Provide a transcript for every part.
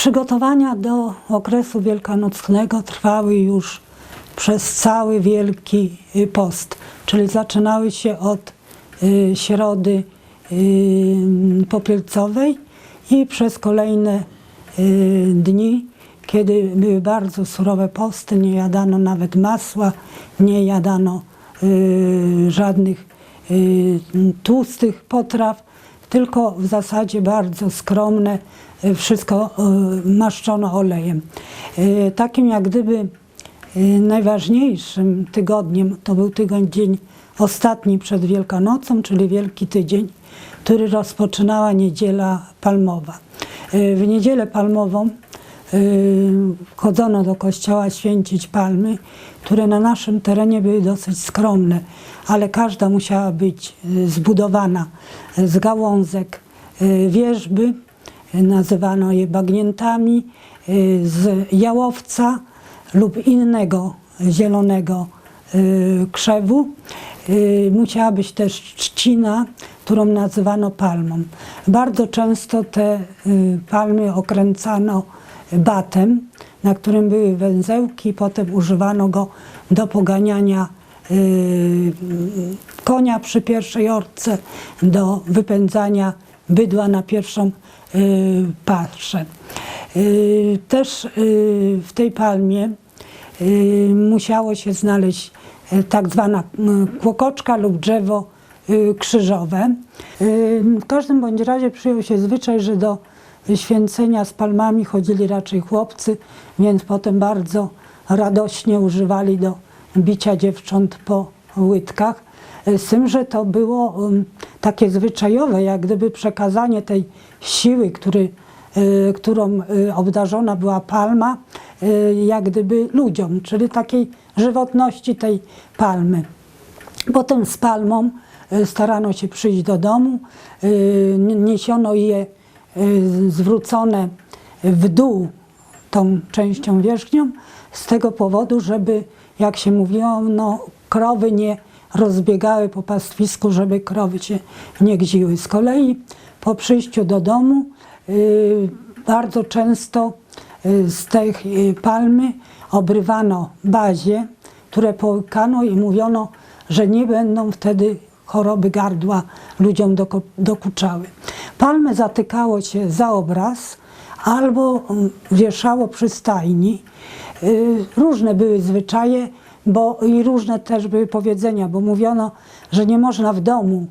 Przygotowania do okresu wielkanocnego trwały już przez cały Wielki Post, czyli zaczynały się od y, środy y, popielcowej i przez kolejne y, dni, kiedy były bardzo surowe posty, nie jadano nawet masła, nie jadano żadnych tłustych potraw, tylko w zasadzie bardzo skromne, y, wszystko y, maszczono olejem. Y, Takim jak gdyby najważniejszym tygodniem to był tygodń dzień ostatni przed Wielkanocą, czyli Wielki Tydzień, który rozpoczynała niedziela palmowa. W niedzielę palmową chodzono do kościoła święcić palmy, które na naszym terenie były dosyć skromne, ale każda musiała być y, zbudowana z gałązek y, wierzby, y, nazywano je bagniętami, y, z jałowca lub innego zielonego y, krzewu. Y, Musiała być też trzcina, którą nazywano palmą. Bardzo często te y, palmy okręcano batem, na którym były węzełki, potem używano go do poganiania y, konia przy pierwszej orce, do wypędzania bydła na pierwszą y, paszę. Y, Też w tej palmie musiało się znaleźć tak zwana kłokoczka lub drzewo krzyżowe. W każdym bądź razie przyjął się zwyczaj, że do święcenia z palmami chodzili raczej chłopcy, więc potem bardzo radośnie używali do bicia dziewcząt po łydkach. Z tym, że to było um, takie zwyczajowe, jak gdyby przekazanie tej siły, który, y, którą y, obdarzona była palma, y, jak gdyby ludziom, czyli takiej żywotności tej palmy. Potem z palmą starano się przyjść do domu, niesiono je zwrócone w dół tą częścią wierzchnią, z tego powodu, żeby, jak się mówiło, no, krowy nie rozbiegały po pastwisku, żeby krowy się nie gziły. Z kolei po przyjściu do domu y, bardzo często y, z tej y, palmy obrywano bazie, które połykano i mówiono, że nie będą wtedy choroby gardła ludziom dokuczały. Palmę zatykało się za obraz albo mm, wieszało przy stajni. Y, Różne były zwyczaje, bo i różne też były powiedzenia, bo mówiono, że nie można w domu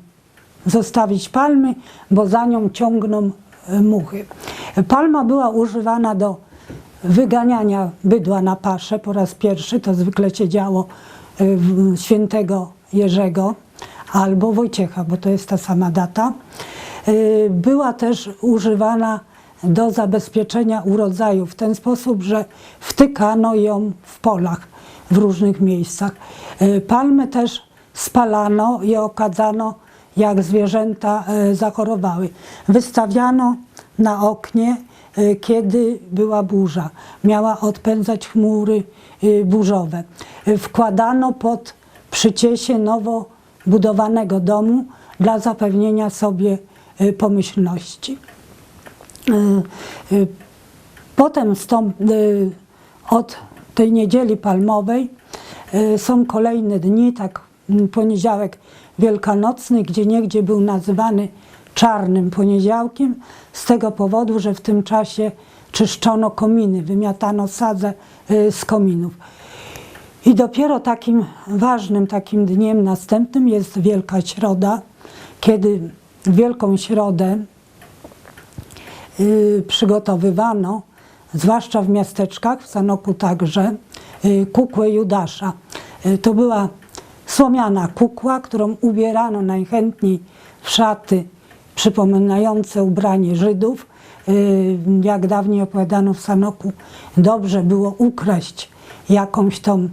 zostawić palmy, bo za nią ciągną e, muchy. Palma była używana do wyganiania bydła na paszę po raz pierwszy. To zwykle się działo w świętego Jerzego albo Wojciecha, bo to jest ta sama data. E, Była też używana do zabezpieczenia urodzaju w ten sposób, że wtykano ją w polach w różnych miejscach. E, Palmy też spalano i okadzano, jak zwierzęta e, zachorowały. Wystawiano na oknie, kiedy była burza. Miała odpędzać chmury burzowe. Wkładano pod przyciesie nowo budowanego domu dla zapewnienia sobie pomyślności. E, e, Potem y, od tej niedzieli palmowej y, są kolejne dni, tak poniedziałek wielkanocny, gdzie niegdzie był nazywany czarnym poniedziałkiem, z tego powodu, że w tym czasie czyszczono kominy, wymiatano sadzę y, z kominów. I dopiero takim ważnym takim dniem następnym jest Wielka Środa, kiedy Wielką Środę y, przygotowywano, zwłaszcza w miasteczkach, w Sanoku także, y, kukłę Judasza. Y, To była słomiana kukła, którą ubierano najchętniej w szaty przypominające ubranie Żydów. Jak dawniej opowiadano w Sanoku, dobrze było ukraść jakąś tą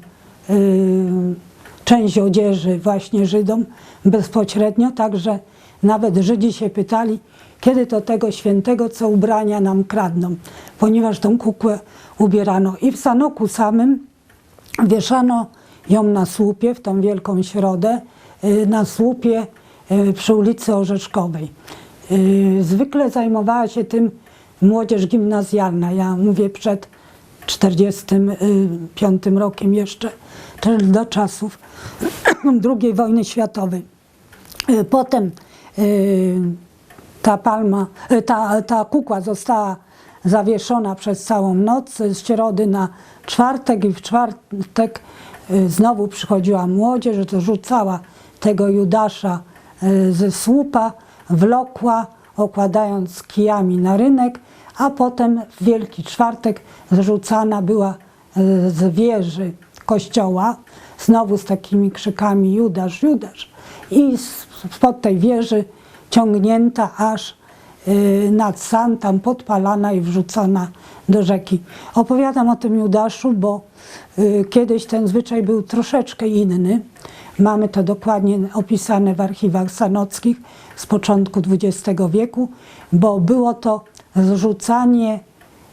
część odzieży właśnie Żydom bezpośrednio, także nawet Żydzi się pytali, kiedy to tego świętego, co ubrania nam kradną, ponieważ tą kukłę ubierano. I w Sanoku samym wieszano ją na słupie w tą Wielką Środę, y, na słupie y, przy ulicy Orzeszkowej. Y, Zwykle zajmowała się tym młodzież gimnazjalna. Ja mówię przed 45 rokiem jeszcze, czyli do czasów II wojny światowej. Potem ta palma, y, ta, ta kukła została zawieszona przez całą noc. Z środy na czwartek i w czwartek y, znowu przychodziła młodzież, to rzucała tego Judasza ze słupa, wlokła, okładając kijami na rynek, a potem w Wielki Czwartek zrzucana była z wieży kościoła, znowu z takimi krzykami Judasz, Judasz. I spod tej wieży ciągnięta aż y, nad san, tam podpalana i wrzucona do rzeki. Opowiadam o tym Judaszu, bo y, kiedyś ten zwyczaj był troszeczkę inny. Mamy to dokładnie opisane w archiwach sanockich z początku XX wieku, bo było to zrzucanie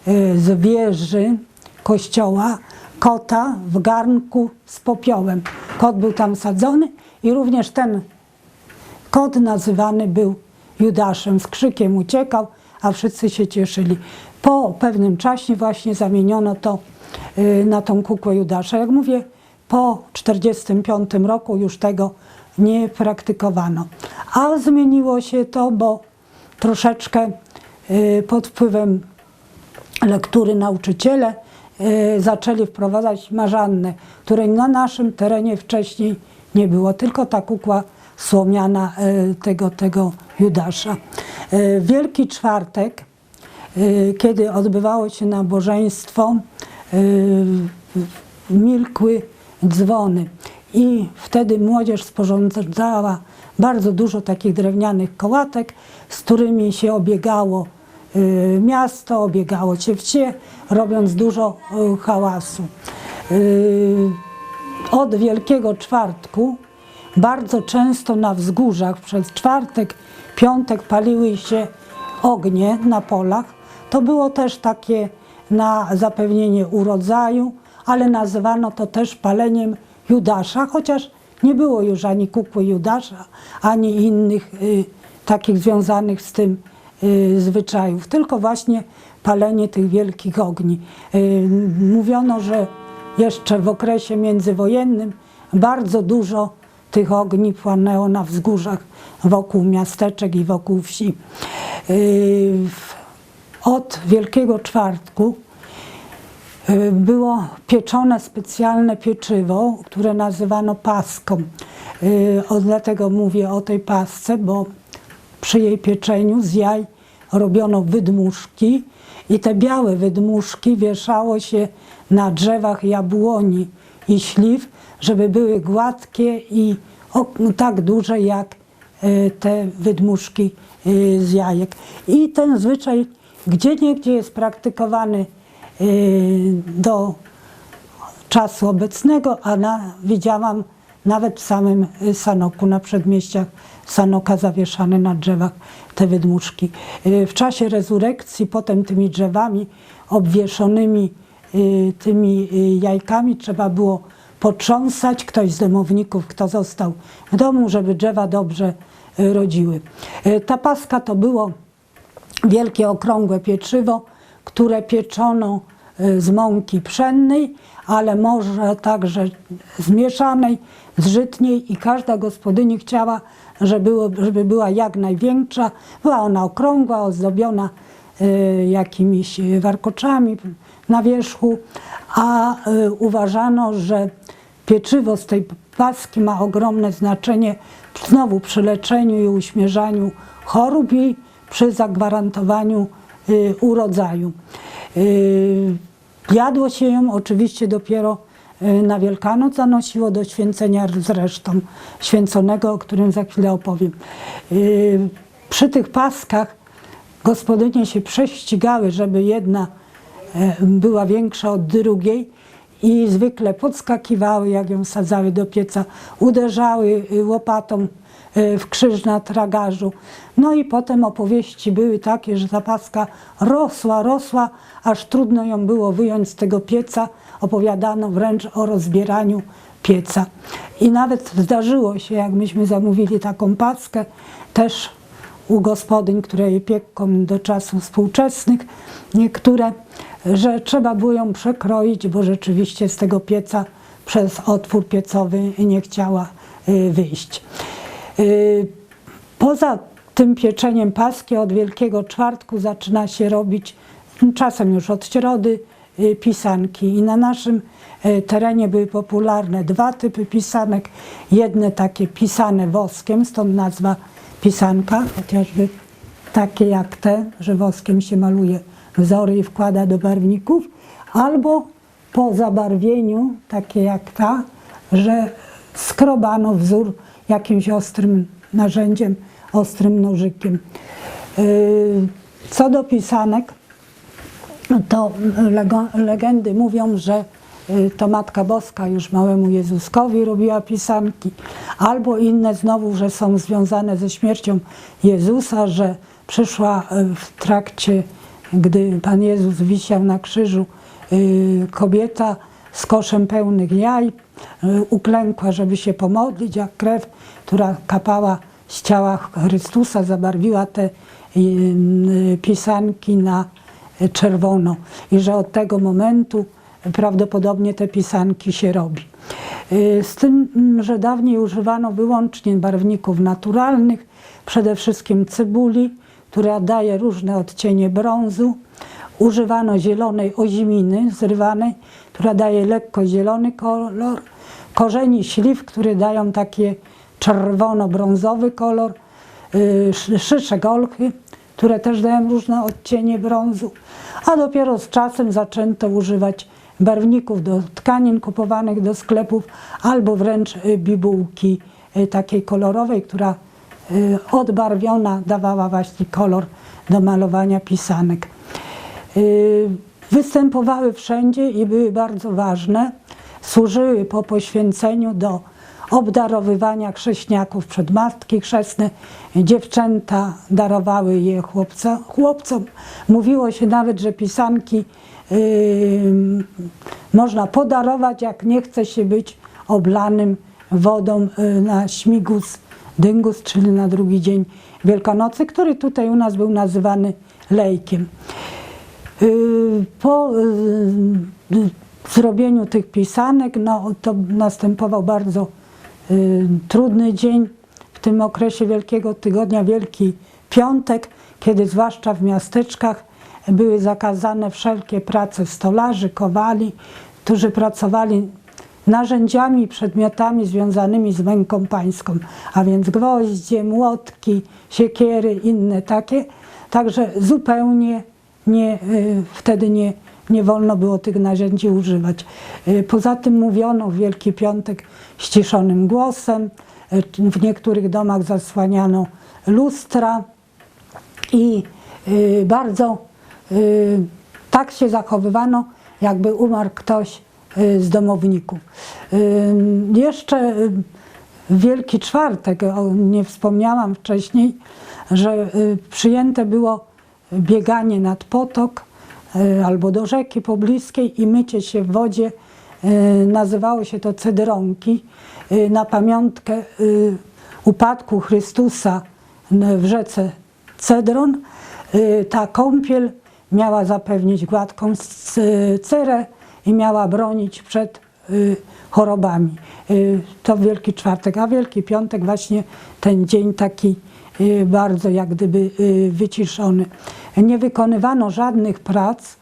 y, z wieży kościoła kota w garnku z popiołem. Kot był tam sadzony i również ten Kot nazywany był Judaszem, z krzykiem uciekał, a wszyscy się cieszyli. Po pewnym czasie właśnie zamieniono to y, na tą kukłę Judasza. Jak mówię, po 1945 roku już tego nie praktykowano. A zmieniło się to, bo troszeczkę y, pod wpływem lektury nauczyciele y, zaczęli wprowadzać marzannę, której na naszym terenie wcześniej nie było, tylko ta kukła słomiana y, tego, tego Judasza. Y, Wielki Czwartek, y, kiedy odbywało się nabożeństwo, milkły dzwony i wtedy młodzież sporządzała bardzo dużo takich drewnianych kołatek, z którymi się obiegało miasto, obiegało się wsie, robiąc dużo hałasu. Od Wielkiego Czwartku bardzo często na wzgórzach przez czwartek, piątek paliły się ognie na polach. To było też takie na zapewnienie urodzaju, ale nazywano to też paleniem Judasza, chociaż nie było już ani kukły Judasza, ani innych y, takich związanych z tym y, zwyczajów, tylko właśnie palenie tych wielkich ogni. Y, mówiono, że jeszcze w okresie międzywojennym bardzo dużo tych ogni płonęło na wzgórzach wokół miasteczek i wokół wsi. Yy, Od Wielkiego Czwartku yy, było pieczone specjalne pieczywo, które nazywano paską. O, Dlatego mówię o tej pasce, bo przy jej pieczeniu z jaj robiono wydmuszki i te białe wydmuszki wieszało się na drzewach jabłoni i śliw, żeby były gładkie i no, tak duże jak e, te wydmuszki e, z jajek. I ten zwyczaj gdzie niegdzie jest praktykowany e, do czasu obecnego, a na, widziałam nawet w samym Sanoku, na przedmieściach Sanoka zawieszane na drzewach te wydmuszki. W czasie rezurekcji potem tymi drzewami obwieszonymi tymi jajkami trzeba było potrząsać ktoś z domowników, kto został w domu, żeby drzewa dobrze y, rodziły. Y, Ta paska to było wielkie okrągłe pieczywo, które pieczono y, z mąki pszennej, ale może także zmieszanej, zżytniej i każda gospodyni chciała, żeby, było, żeby była jak największa. Była ona okrągła, ozdobiona jakimiś warkoczami na wierzchu, a y, uważano, że pieczywo z tej paski ma ogromne znaczenie znowu przy leczeniu i uśmierzaniu chorób i przy zagwarantowaniu y, urodzaju. Y, Jadło się ją oczywiście dopiero y, na Wielkanoc, zanosiło do święcenia zresztą święconego, o którym za chwilę opowiem. Y, Przy tych paskach gospodynie się prześcigały, żeby jedna e, była większa od drugiej i zwykle podskakiwały, jak ją sadzały do pieca, uderzały y, łopatą y, w krzyż na tragarzu. No i potem opowieści były takie, że ta paska rosła, rosła, aż trudno ją było wyjąć z tego pieca. Opowiadano wręcz o rozbieraniu pieca. I nawet zdarzyło się, jak myśmy zamówili taką paskę, też u gospodyń, które je do czasów współczesnych, niektóre, że trzeba było ją przekroić, bo rzeczywiście z tego pieca przez otwór piecowy nie chciała y, wyjść. Y, Poza tym pieczeniem paski od Wielkiego Czwartku zaczyna się robić, czasem już od środy, y, pisanki. I na naszym terenie były popularne dwa typy pisanek. Jedne takie pisane woskiem, stąd nazwa pisanka, chociażby takie jak te, że woskiem się maluje wzory i wkłada do barwników, albo po zabarwieniu, takie jak ta, że skrobano wzór jakimś ostrym narzędziem, ostrym nożykiem. Yy, Co do pisanek, to legendy mówią, że to Matka Boska już małemu Jezuskowi robiła pisanki, albo inne znowu, że są związane ze śmiercią Jezusa, że przyszła y, w trakcie, gdy Pan Jezus wisiał na krzyżu, y, kobieta z koszem pełnych jaj, y, uklękła, żeby się pomodlić, a krew, która kapała z ciała Chrystusa, zabarwiła te y, y, pisanki na czerwono. I że od tego momentu prawdopodobnie te pisanki się robi. Y, Z tym, mm, że dawniej używano wyłącznie barwników naturalnych, przede wszystkim cebuli, która daje różne odcienie brązu. Używano zielonej oziminy zrywanej, która daje lekko zielony kolor, korzeni śliw, które dają takie czerwono-brązowy kolor, y, szy- szyszek olchy, które też dają różne odcienie brązu, a dopiero z czasem zaczęto używać barwników do tkanin kupowanych do sklepów albo wręcz y, bibułki y, takiej kolorowej, która y, odbarwiona dawała właśnie kolor do malowania pisanek. Występowały wszędzie i były bardzo ważne. Służyły po poświęceniu do obdarowywania chrześniaków przed matki chrzestne. Dziewczęta darowały je chłopca, chłopcom. Mówiło się nawet, że pisanki y, można podarować, jak nie chce się być oblanym wodą y, na śmigus, dyngus, czyli na drugi dzień Wielkanocy, który tutaj u nas był nazywany lejkiem. Y, Po y, zrobieniu tych pisanek, no, to następował bardzo trudny dzień w tym okresie Wielkiego Tygodnia, Wielki Piątek, kiedy zwłaszcza w miasteczkach były zakazane wszelkie prace stolarzy, kowali, którzy pracowali narzędziami przedmiotami związanymi z męką pańską, a więc gwoździe, młotki, siekiery, inne takie. Także zupełnie nie, y, wtedy nie, nie wolno było tych narzędzi używać. Y, Poza tym mówiono w Wielki Piątek ściszonym głosem, y, w niektórych domach zasłaniano lustra i y, bardzo tak się zachowywano, jakby umarł ktoś z domowników. Jeszcze Wielki Czwartek, nie wspomniałam wcześniej, że przyjęte było bieganie nad potok albo do rzeki pobliskiej i mycie się w wodzie. Y, Nazywało się to cedronki y, na pamiątkę upadku Chrystusa w rzece Cedron. Ta kąpiel miała zapewnić gładką cerę i miała bronić przed chorobami. To Wielki Czwartek, a Wielki Piątek właśnie ten dzień taki bardzo jak gdyby wyciszony. Nie wykonywano żadnych prac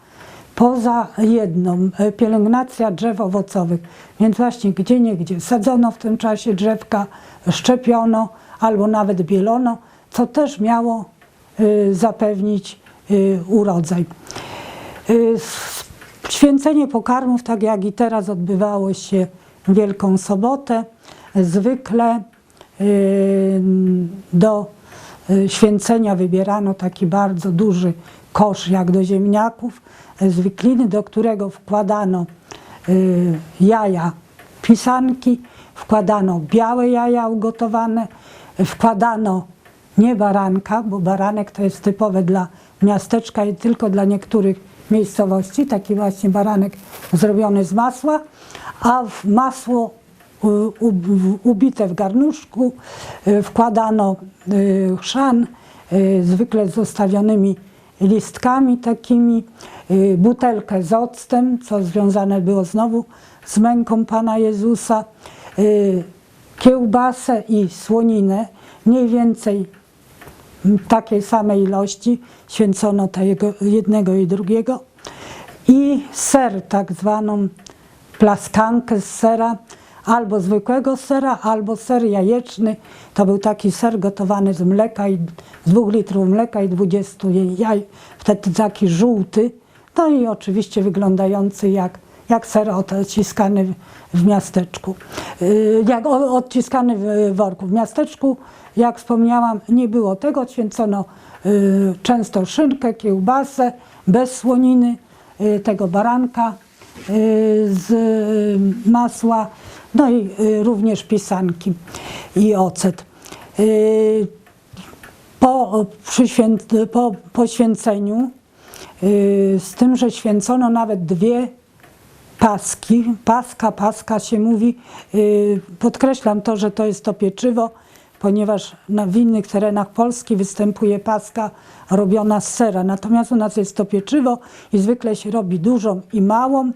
poza jedną, y, pielęgnacja drzew owocowych. Więc właśnie gdzie niegdzie sadzono w tym czasie drzewka, szczepiono albo nawet bielono, co też miało y, zapewnić y, urodzaj. Święcenie pokarmów, tak jak i teraz, odbywało się Wielką Sobotę. Zwykle do święcenia wybierano taki bardzo duży kosz, jak do ziemniaków, z wikliny, do którego wkładano y, jaja pisanki, wkładano białe jaja ugotowane, wkładano nie baranka, bo baranek to jest typowe dla miasteczka i tylko dla niektórych miejscowości, taki właśnie baranek zrobiony z masła, a w masło y, ubite w garnuszku y, wkładano y, chrzan, y, zwykle z zostawionymi listkami takimi, butelkę z octem, co związane było znowu z męką Pana Jezusa, kiełbasę i słoninę, mniej więcej takiej samej ilości, święcono tego jednego i drugiego. I ser, tak zwaną plaskankę z sera, albo zwykłego sera, albo ser jajeczny. To był taki ser gotowany z mleka, i, z dwóch litrów mleka i 20 jaj, wtedy taki żółty, no i oczywiście wyglądający jak, jak ser odciskany w- miasteczku, Yy, jak odciskany w worku. W miasteczku, jak wspomniałam, nie było tego, święcono yy, często szynkę, kiełbasę, bez słoniny, y, tego baranka y, z y, masła, no i y, również pisanki i ocet. Y, Po, po poświęceniu, y, z tym, że święcono nawet dwie paski, paska, paska się mówi, podkreślam to, że to jest to pieczywo, ponieważ na, w innych terenach Polski występuje paska robiona z sera, natomiast u nas jest to pieczywo i zwykle się robi dużą i małą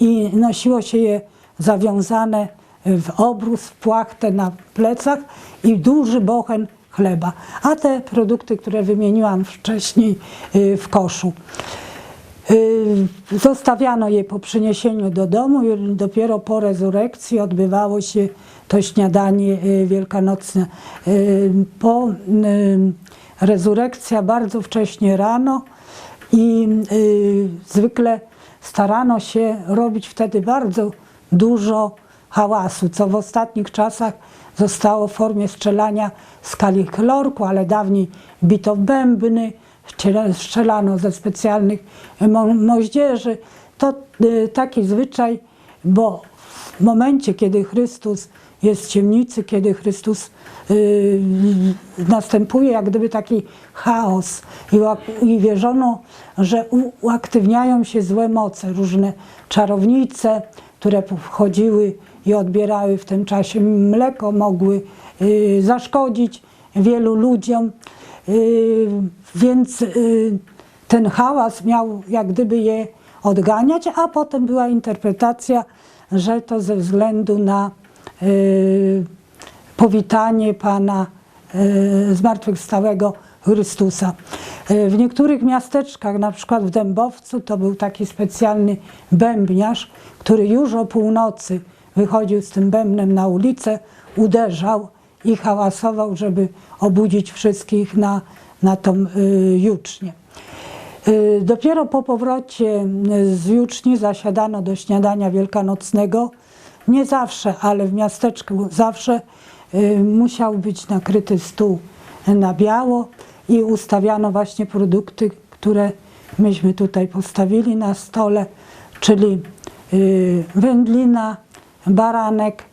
i nosiło się je zawiązane w obrus, w płachtę na plecach i duży bochen chleba, a te produkty, które wymieniłam wcześniej y, w koszu. Y, Zostawiano je po przyniesieniu do domu i dopiero po rezurekcji odbywało się to śniadanie y, wielkanocne. Po rezurekcja bardzo wcześnie rano i zwykle starano się robić wtedy bardzo dużo hałasu, co w ostatnich czasach zostało w formie strzelania z kali chlorku, ale dawniej bito bębny, Strzel- strzelano ze specjalnych mo- moździerzy. To y, taki zwyczaj, bo w momencie, kiedy Chrystus jest w ciemnicy, kiedy Chrystus y, następuje jak gdyby taki chaos i, i wierzono, że uaktywniają się złe moce, różne czarownice, które wchodziły i odbierały w tym czasie mleko, mogły y, zaszkodzić wielu ludziom. Y, Więc y, ten hałas miał jak gdyby je odganiać, a potem była interpretacja, że to ze względu na powitanie Pana zmartwychwstałego Chrystusa. Y, W niektórych miasteczkach, na przykład w Dębowcu, to był taki specjalny bębniarz, który już o północy wychodził z tym bębnem na ulicę, uderzał i hałasował, żeby obudzić wszystkich na, na tą y, jucznię. Y, Dopiero po powrocie z juczni zasiadano do śniadania wielkanocnego. Nie zawsze, ale w miasteczku zawsze y, musiał być nakryty stół na biało i ustawiano właśnie produkty, które myśmy tutaj postawili na stole, czyli y, wędlina, baranek,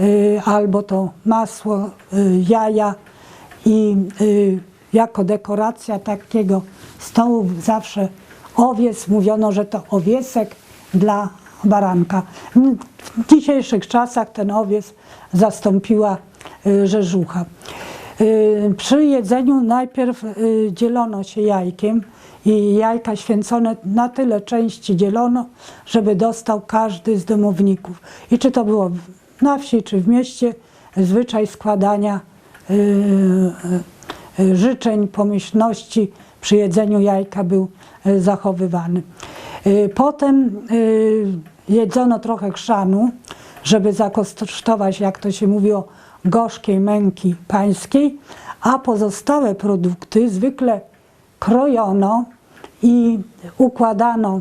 y, albo to masło, y, jaja i jako dekoracja takiego stołu zawsze owiec, mówiono, że to owiesek dla baranka. W dzisiejszych czasach ten owiec zastąpiła rzeżucha. Y, Przy jedzeniu najpierw y, dzielono się jajkiem i jajka święcone na tyle części dzielono, żeby dostał każdy z domowników. I czy to było na wsi, czy w mieście, zwyczaj składania y, życzeń, pomyślności przy jedzeniu jajka był zachowywany. Potem jedzono trochę chrzanu, żeby zakosztować, jak to się mówiło, gorzkiej męki pańskiej, a pozostałe produkty zwykle krojono i układano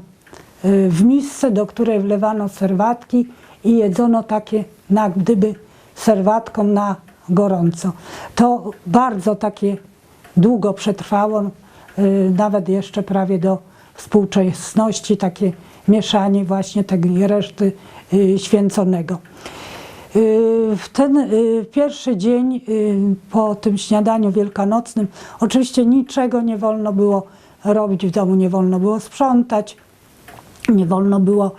y, w misce, do której wlewano serwatki i jedzono takie na gdyby serwatką na gorąco. To bardzo takie długo przetrwało, y, nawet jeszcze prawie do współczesności, takie mieszanie właśnie tej reszty y, święconego. Y, W ten y, pierwszy dzień po tym śniadaniu wielkanocnym oczywiście niczego nie wolno było robić w domu, nie wolno było sprzątać, nie wolno było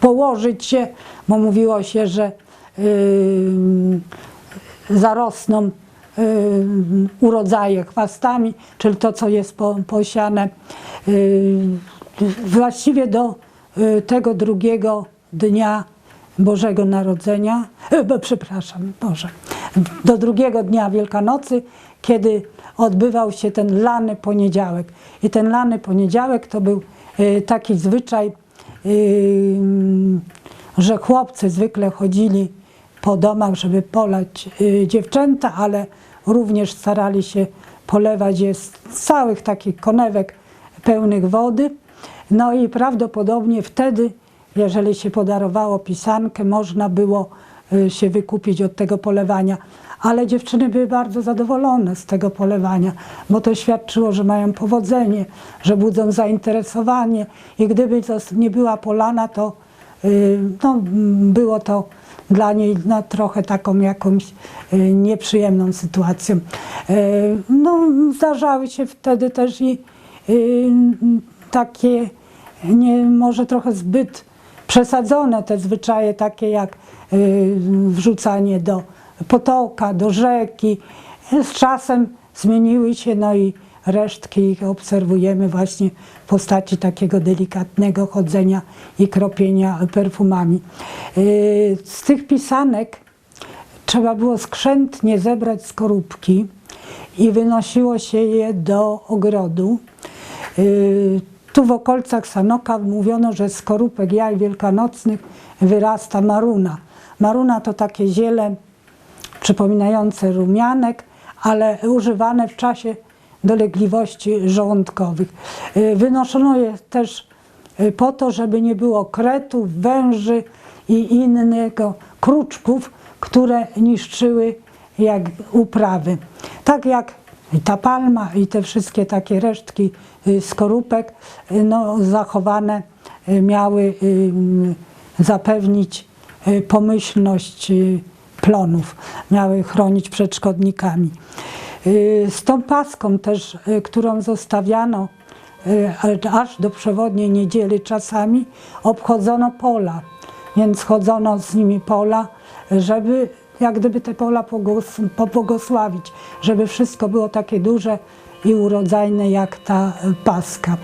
położyć się, bo mówiło się, że zarosną urodzaje chwastami, czyli to, co jest po, posiane. Y, właściwie do y, tego drugiego dnia Bożego Narodzenia, e, bo, przepraszam, Boże, do drugiego dnia Wielkanocy, kiedy odbywał się ten lany poniedziałek. I ten lany poniedziałek to był y, taki zwyczaj, y, że chłopcy zwykle chodzili po domach, żeby polać y, dziewczęta, ale również starali się polewać je z całych takich konewek pełnych wody. No i prawdopodobnie wtedy, jeżeli się podarowało pisankę, można było y, się wykupić od tego polewania. Ale dziewczyny były bardzo zadowolone z tego polewania, bo to świadczyło, że mają powodzenie, że budzą zainteresowanie i gdyby to nie była polana, to y, no, było to dla niej no, trochę taką jakąś y, nieprzyjemną sytuacją. No, zdarzały się wtedy też i takie nie, może trochę zbyt przesadzone te zwyczaje, takie jak y, wrzucanie do potoka, do rzeki. Z czasem zmieniły się, no i resztki ich obserwujemy właśnie w postaci takiego delikatnego chodzenia i kropienia perfumami. Y, Z tych pisanek trzeba było skrzętnie zebrać skorupki i wynosiło się je do ogrodu. Tu w okolicach Sanoka mówiono, że z skorupek jaj wielkanocnych wyrasta maruna. Maruna to takie ziele przypominające rumianek, ale używane w czasie dolegliwości żołądkowych. Y, Wynoszono je też y, po to, żeby nie było kretów, węży i innego kruczków, które niszczyły jak uprawy. Tak jak ta palma i te wszystkie takie resztki y, skorupek y, no, zachowane y, miały zapewnić pomyślność plonów, miały chronić przed szkodnikami. Z tą paską też, którą zostawiano aż do przewodniej niedzieli czasami, obchodzono pola, więc chodzono z nimi pola, żeby jak gdyby te pola pobłogosławić, żeby wszystko było takie duże i urodzajne jak ta y, paska.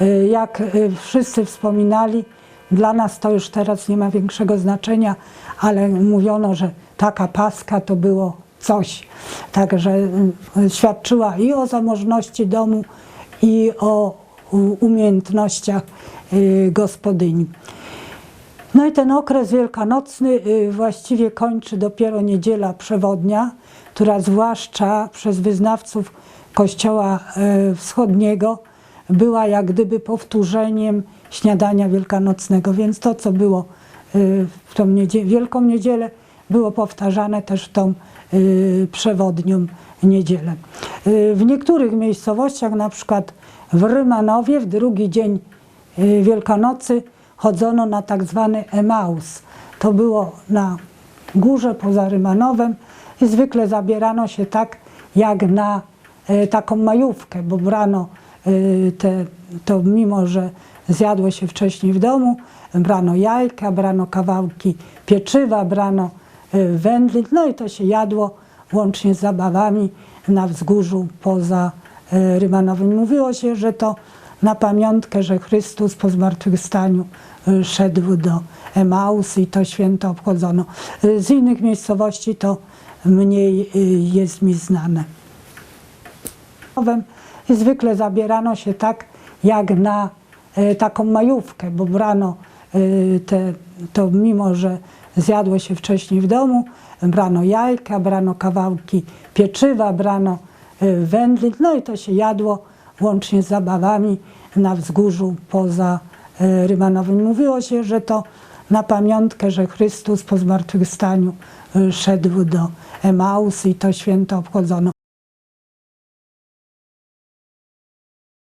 Y, Jak y, wszyscy wspominali, dla nas to już teraz nie ma większego znaczenia, ale mówiono, że taka paska to było coś. Także świadczyła i o zamożności domu, i o umiejętnościach gospodyni. No i ten okres wielkanocny y, właściwie kończy dopiero niedziela przewodnia, która zwłaszcza przez wyznawców Kościoła y, Wschodniego była jak gdyby powtórzeniem śniadania wielkanocnego, więc to, co było y, w tą niedzie- Wielką Niedzielę, było powtarzane też w tą przewodnią niedzielę. W niektórych miejscowościach, na przykład w Rymanowie, w drugi dzień Wielkanocy chodzono na tak zwany Emaus. To było na górze poza Rymanowem i zwykle zabierano się tak jak na e, taką majówkę, bo brano e, te, to mimo, że zjadło się wcześniej w domu, brano jajka, brano kawałki pieczywa, brano e, wędlin, no i to się jadło łącznie z zabawami na wzgórzu poza Rymanowym. Mówiło się, że to na pamiątkę, że Chrystus po zmartwychwstaniu y, szedł do Emaus i to święto obchodzono. Y, Z innych miejscowości to mniej y, jest mi znane. Zwykle zabierano się tak jak na taką majówkę, bo brano te, to mimo, że zjadło się wcześniej w domu, brano jajka, brano kawałki pieczywa, brano wędlin, no i to się jadło łącznie z zabawami na wzgórzu poza e, Rymanowym. Mówiło się, że to na pamiątkę, że Chrystus po zmartwychwstaniu y, szedł do Emaus i to święto obchodzono.